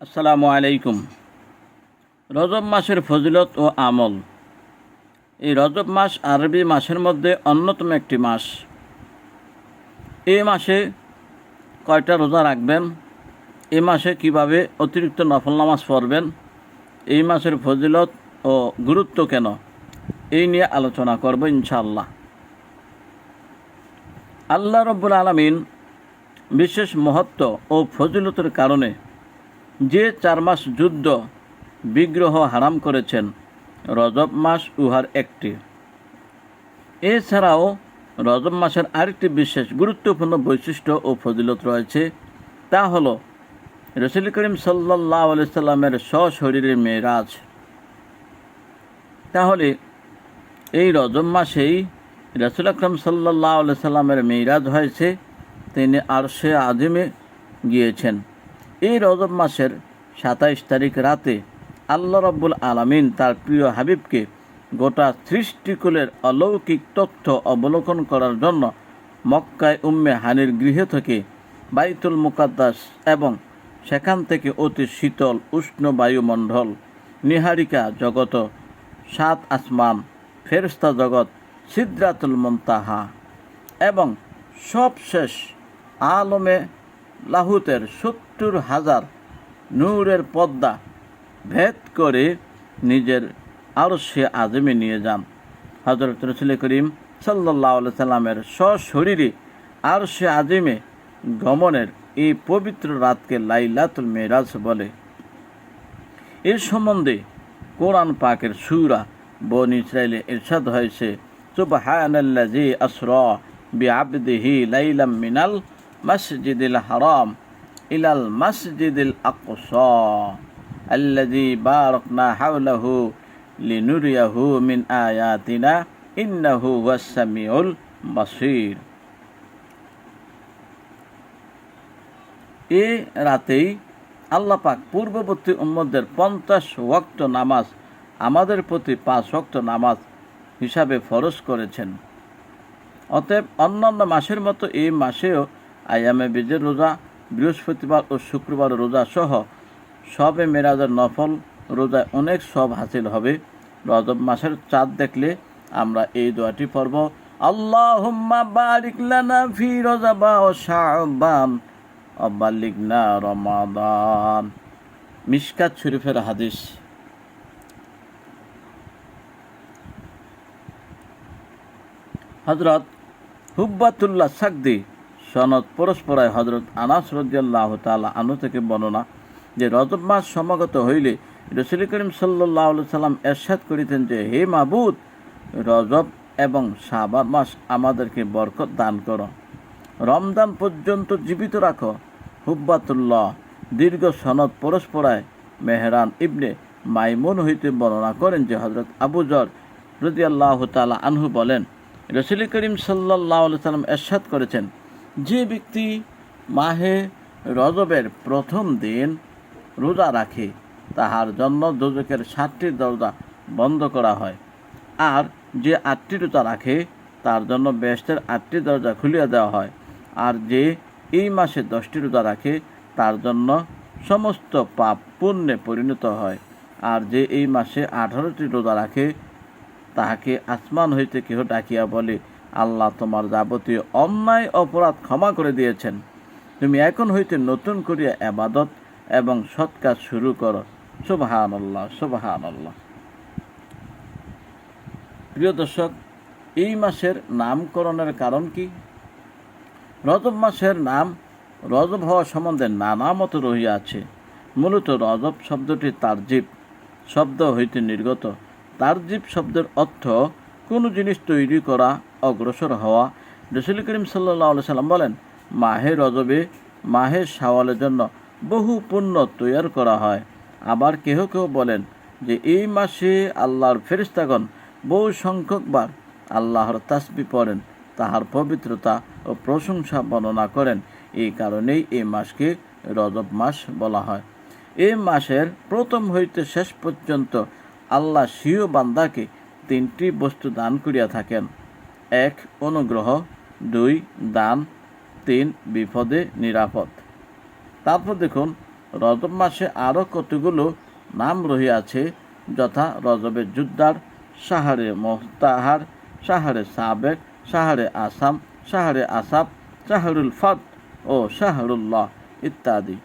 আসসালামু আলাইকুম। রজব মাসের ফজিলত ও আমল। এই রজব মাস আরবি মাসের মধ্যে অন্যতম একটি মাস। এই মাসে কয়টা রোজা রাখবেন? এই মাসে কীভাবে অতিরিক্ত নফল নামাজ পড়বেন? এই মাসের ফজিলত ও গুরুত্ব কেন? এই নিয়ে আলোচনা করব ইনশাআল্লাহ। আল্লাহ রব্বুল আলমিন বিশেষ মহত্ব ও ফজিলতের কারণে যে চার মাস যুদ্ধ, বিগ্রহ হারাম করেছেন, রজব মাস উহার একটি। এছাড়াও রজব মাসের আরেকটি বিশেষ গুরুত্বপূর্ণ বৈশিষ্ট্য ও ফজিলত রয়েছে, তা হল রসুল করিম সাল্লাহ সাল্লামের সশরীরের মেয়েরাজ। তাহলে এই রজব মাসেই রসুল আকরম সাল্লাহ সাল্লামের মেয়েরাজ হয়েছে, তিনি আর আরশে আজিমে গিয়েছেন। এই রজব মাসের সাতাইশ তারিখ রাতে আল্লাহ রব্বুল আলমিন তার প্রিয় হাবিবকে গোটা সৃষ্টিকুলের অলৌকিক তথ্য অবলোকন করার জন্য মক্কায় উম্মে হানির গৃহ থেকে বাইতুল মুকাদ্দাস এবং সেখান থেকে অতি শীতল উষ্ণ বায়ুমণ্ডল, নিহারিকা জগত, সাত আসমান ফেরস্তা জগৎ, সিদ্রাতুল মন্তাহা এবং সবশেষ আলমে লাহুতের সত্তর হাজার নূরের পদ্মা ভেদ করে নিজের আরও সে আজমে নিয়ে যান। হজরত রসুল করিম সাল্লাহ সাল্লামের সশরীরে আর সে আজিমে গমনের এই পবিত্র রাতকে লাইলাতুল মেরাজ বলে। এর সম্বন্ধে কোরআন পাকের সুরা বন ইসরায়েলে ইরশাদ হয়েছে সুবহানাল্লাজি আসরা বিআবদিহি লাইলাম মিনাল মসজিদিল হারাম ইলাল মসজিদিল আকসা الذي باركنا حوله لنريه من آياتنا إنه هو السميع البصير এ রাতেই আল্লাহ পাক পূর্ববর্তী উম্মদের পঞ্চাশ ওয়াক্ত নামাজ আমাদের প্রতি পাঁচ ওয়াক্ত নামাজ হিসাবে ফরজ করেছেন অতএব অন্যান্য মাসের মতো এই মাসেও আয়ামে বীজের রোজা, বৃহস্পতিবার ও শুক্রবার রোজা সহ সবে মেরাজের নফল রোজায় অনেক সব হাসিল হবে। রজব মাসের চাঁদ দেখলে আমরা এই দোয়াটি পড়ব, আল্লাহুম্মা বারিক লানা ফি রজাবা ও শাবান অবালিগনা রমাদান। মিশকাত শরীফের হাদিস। হজরত হুব্বাতুল্লাহ সাকদি সনদ পরস্পরায় হজরত আনাস রদিয়াল্লাহ তালা আনু থেকে বর্ণনা যে রজব মাস সমাগত হইলে রসুল করিম সাল্লাহ সাল্লাম এরশাদ করিতেন যে, হে মাবুদ, রজব এবং শাবান মাস আমাদেরকে বরকত দান করো। রমদান পর্যন্ত জীবিত রাখো। হুব্বাতুল্লাহ, দীর্ঘ সনদ পরস্পরায় মেহরান ইবনে মাইমুন হইতে বর্ণনা করেন যে হজরত আবু জর রদি আল্লাহ তালা আনহু বলেন, রসুল করিম সাল্লাহ সাল্লাম এরশাদ করেছেন যে ব্যক্তি মাহে রজবের প্রথম দিন রোজা রাখে, তাহার জন্য দুজকের সাতটি দরজা বন্ধ করা হয়। আর যে আটটি রোজা রাখে, তার জন্য বেস্টের আটটি দরজা খুলিয়ে দেওয়া হয়। আর যে এই মাসে দশটি রোজা রাখে, তার জন্য সমস্ত পাপ পুণ্যে পরিণত হয়। আর যে এই মাসে আঠারোটি রোজা রাখে, তাহাকে আসমান হইতে কেহ ডাকিয়া বলে আল্লাহ তোমার যাবতীয় অন্যায়, অপরাধ ক্ষমা করে দিয়েছেন। তুমি এখন হইতে নতুন করিয়া আবাদত এবং সৎ কাজ শুরু করো। সুবাহান আল্লাহ সুবাহান আল্লাহ প্রিয় দর্শক, এই মাসের নামকরণের কারণ কি? রজব মাসের নাম রজব হওয়া সম্বন্ধে নানা মত রহিয়াছে মূলত রজব শব্দটি তার জীব শব্দ হইতে নির্গত। তার জীব শব্দের অর্থ কোনো জিনিস তৈরি করা অগ্রসর হওয়া। রসুল করিম সাল্লাহ সাল্লাম বলেন, মাহে রজবে, মাহে সাওয়ালের জন্য বহু পুণ্য তৈয়ার করা হয়। আবার কেহ কেউ বলেন যে, এই মাসে আল্লাহর ফেরিস্তাগণ বহু সংখ্যকবার আল্লাহর তাসবি পড়েন, তাহার পবিত্রতা ও প্রশংসা বর্ণনা করেন। এই কারণেই এই মাসকে রজব মাস বলা হয়। এই মাসের প্রথম হইতে শেষ পর্যন্ত আল্লাহ সিও বান্দাকে তিনটি বস্তু দান করিয়া থাকেন। এক, অনুগ্রহ। দুই, দান। তিন, বিপদে নিরাপদ। তারপর দেখুন, রজব মাসে আরও কতগুলো নাম রহিয়াছে, যথা রজবের যুদ্ধার সাহারে মোহতাহার, সাহারে সাবেক, সাহারে আসাম, সাহারে আসাব শাহরুল ফদ ও শাহরুল্লাহ ইত্যাদি।